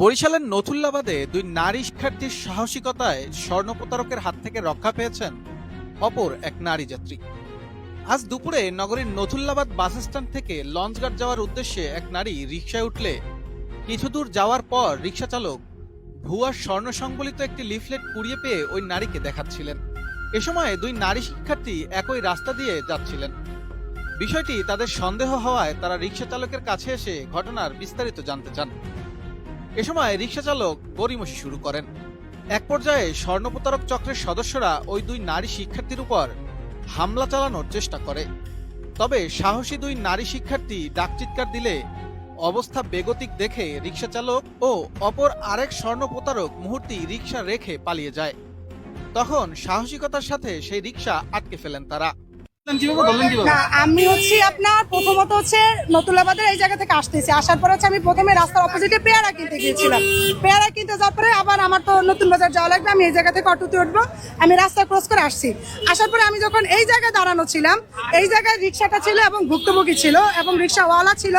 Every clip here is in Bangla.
বরিশালের নথুল্লাবাদে দুই নারী শিক্ষার্থীর সাহসিকতায় স্বর্ণ প্রতারকের হাত থেকে রক্ষা পেয়েছেন অপর এক নারী যাত্রী। আজ দুপুরে নগরীর নথুল্লাবাদ বাস স্ট্যান্ড থেকে লঞ্চঘাট যাওয়ার উদ্দেশ্যে এক নারী রিকশায় উঠলে। কিছু দূর যাওয়ার পর রিকশা চালক ভুয়ার স্বর্ণ সংবলিত একটি লিফলেট কুড়িয়ে পেয়ে ওই নারীকে দেখাচ্ছিলেন। এ সময় দুই নারী শিক্ষার্থী একই রাস্তা দিয়ে যাচ্ছিলেন। বিষয়টি তাদের সন্দেহ হওয়ায় তারা রিকশা চালকের কাছে এসে ঘটনার বিস্তারিত জানতে চান। এ সময় রিকশা চালক গড়িমসি শুরু করেন। এক পর্যায়ে স্বর্ণপ্রতারক চক্রের সদস্যরা ওই দুই নারী শিক্ষার্থীর উপর হামলা চালানোর চেষ্টা করে। তবে সাহসী দুই নারী শিক্ষার্থী ডাকচিৎকার দিলে অবস্থা বেগতিক দেখে রিকশা চালক ও অপর আরেক স্বর্ণপ্রতারক মুহূর্তেই রিক্সা রেখে পালিয়ে যায়। তখন সাহসিকতার সাথে সেই রিক্সা আটকে ফেলেন তারা। আমি হচ্ছি আপনার প্রথমত হচ্ছে নতুলাবাদের এই জায়গা থেকে আসতেছি। আসার পর হচ্ছে আমি প্রথমে রাস্তার অপোজিটে পেয়ারা কিনতে গিয়েছিলাম। পেয়ারা কিনতে যাওয়ার পরে আবার আমার তো নতুন বাজার যাওয়া লাগবে, আমি এই জায়গা থেকে অটোতে উঠবো, আমি রাস্তা ক্রস করে আসছি। আসার পরে আমি যখন এই জায়গায় দাঁড়ানো ছিলাম, এই জায়গায় রিক্সাটা ছিল এবং ভুক্তভোগী ছিল এবং রিক্সাওয়ালা ছিল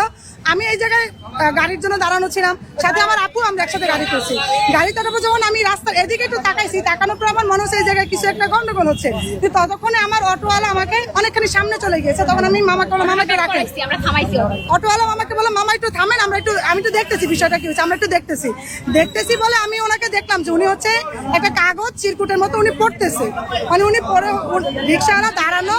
আমি এই জায়গায় গাড়ির জন্য দাঁড়ানো ছিলাম। সাথে আমার আপু আমরা একসাথে গাড়ি করছি গাড়ি তারপর যখন আমি রাস্তার এদিকে একটু তাকাইছি তাকানোর পর আমার মনে হচ্ছে এই জায়গায় কিছু একটা গন্ডগোল হচ্ছে। ততক্ষণে আমার অটোওয়ালা আমাকে অনেকখানি সামনে চলে গেছে তখন আমি মামাকে বললাম মামাকে রাখেন। অটোওয়ালা আমাকে বলে মামা একটু থামেন আমরা একটু আমি একটু দেখতেছি বিষয়টা কি হচ্ছে আমরা একটু দেখতেছি। দেখতেছি বলে আমি ওনাকে দেখলাম যে উনি হচ্ছে একটা কাগজ চিরকুটের মতো উনি পড়তেছে। মানে উনি পরে রিক্সাওয়ালা দাঁড়ানো।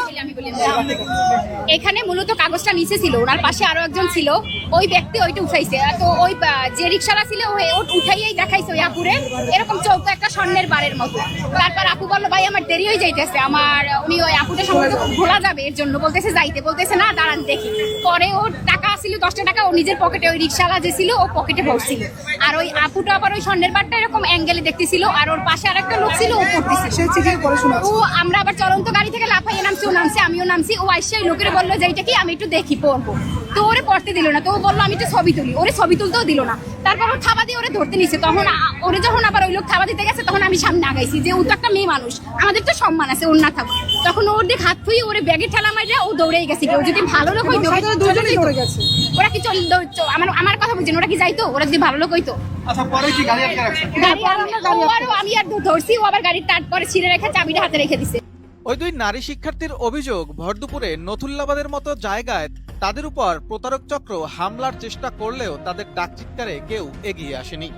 এখানে মূলত কাগজটা নিচে ছিল ওনার পাশে আরও একজন ছিল। ওই ব্যক্তি ওইটা উঠাইছে। তো ওই যে রিক্সাটা ছিল ওই ও উঠাইয়াই দেখাইছে ওই আপুরে। এরকম চৌকো একটা স্বর্ণের বারের মতো। তারপর আপু বলল ভাই আমার দেরি হয়ে যাইতেছে। আমার উনি ওই আপুটা সম্ভবত ভোলা যাবে এর জন্য বলতেছে যাইতে। বলতেছে না দাঁড়ান দেখি। পরে ওর টাকা ছিল দশটা টাকা ও নিজের পকেটে ওই রিক্সাওয়ালা যে ছিল ও পকেটে ভরছিল। আর ওই আপুটা আবার ওই স্বর্ণের বারটা এরকম অ্যাঙ্গেলে দেখতেছিল আর ওর পাশে আর একটা লোক ছিল ও পড়তেছিল সে চিঠি পড়ে শোনা ও আমরা আবার চলন্ত গাড়ি থেকে লাফাইয়ে নামছি ও নামছি আমিও নামছি। ও আইসে ওই লোকের বলল যে এইটা কি? আমি একটু দেখি পড়ব। তো ওরে পড়তে দিল না। তো ও বলল আমি তো ছবি তুলি। ওরে ছবি তুলতেও দিল না। তারপর ও থাবা দিয়ে ওরে ধরতে নিছে। তখন ওরে যখন আবার ওই লোক থাবা দিতে গেছে তখন আমি সামনে আগাইছি যে ও তো একটা মেয়ে মানুষ। আমাদের তো সম্মান আছে ওর না থাকো তখন ওর দিকে হাত থুই ওরে ব্যাগে ঠেলা মাইরে ও দৌড়েই গেছে কেউ যদি ভালো লোক হইতো দুজনেই দৌড়ে গেছে। ওরা কি চল আমার আমার কথা বলছেন ওরা কি যাইতো? ওরা যদি ভালো লোক হইতো। আচ্ছা পরে কি গাড়ি আটকে রাখছেন? গাড়ি আর- আমি আর ধরছি ও আবার গাড়ির টাট করে ছিঁড়ে রেখে চাবিটা হাতে রেখে দিছে। ওই দুই নারী শিক্ষার্থীর অভিযোগ ভরদুপুরে নথুল্লাবাদের মতো জায়গায় তাদের উপর প্রতারক চক্র হামলার চেষ্টা করলেও তাদের ডাকচিৎকারে কেউ এগিয়ে আসেনি।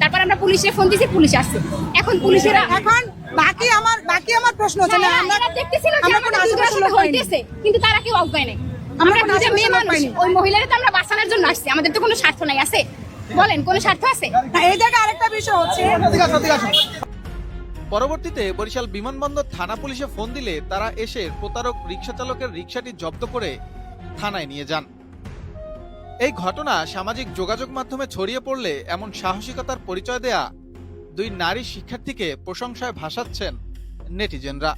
তারপর আমরা পুলিশে ফোন দিছি পুলিশ আসছে। এখন পুলিশেরা এখন বাকি আমার বাকি আমার প্রশ্ন হচ্ছে আমরা এরা দেখতেছিল যে আমরা কোনো আশেপাশে। হইতেছে কিন্তু তারা কেউ অজ্ঞায় নাই। আমরা মেয়ে মানুষ পাইনি। ওই মহিলারা তো আমরা বাঁচানোর জন্য আসছি আমাদের তো কোনো স্বার্থ নাই আছে। বলেন কোনো স্বার্থ আছে? এই জায়গায় আরেকটা বিষয় হচ্ছে পরবর্তীতে বরিশাল বিমানবন্দর থানা পুলিশে ফোন দিলে তারা এসে প্রতারক রিক্সা চালকের রিক্সাটি জব্দ করে থানায় নিয়ে যান। এই ঘটনা সামাজিক যোগাযোগ মাধ্যমে ছড়িয়ে পড়লে এমন সাহসিকতার পরিচয় দেয়া দুই নারী শিক্ষার্থীকে প্রশংসায় ভাসাচ্ছেন নেটিজেনরা।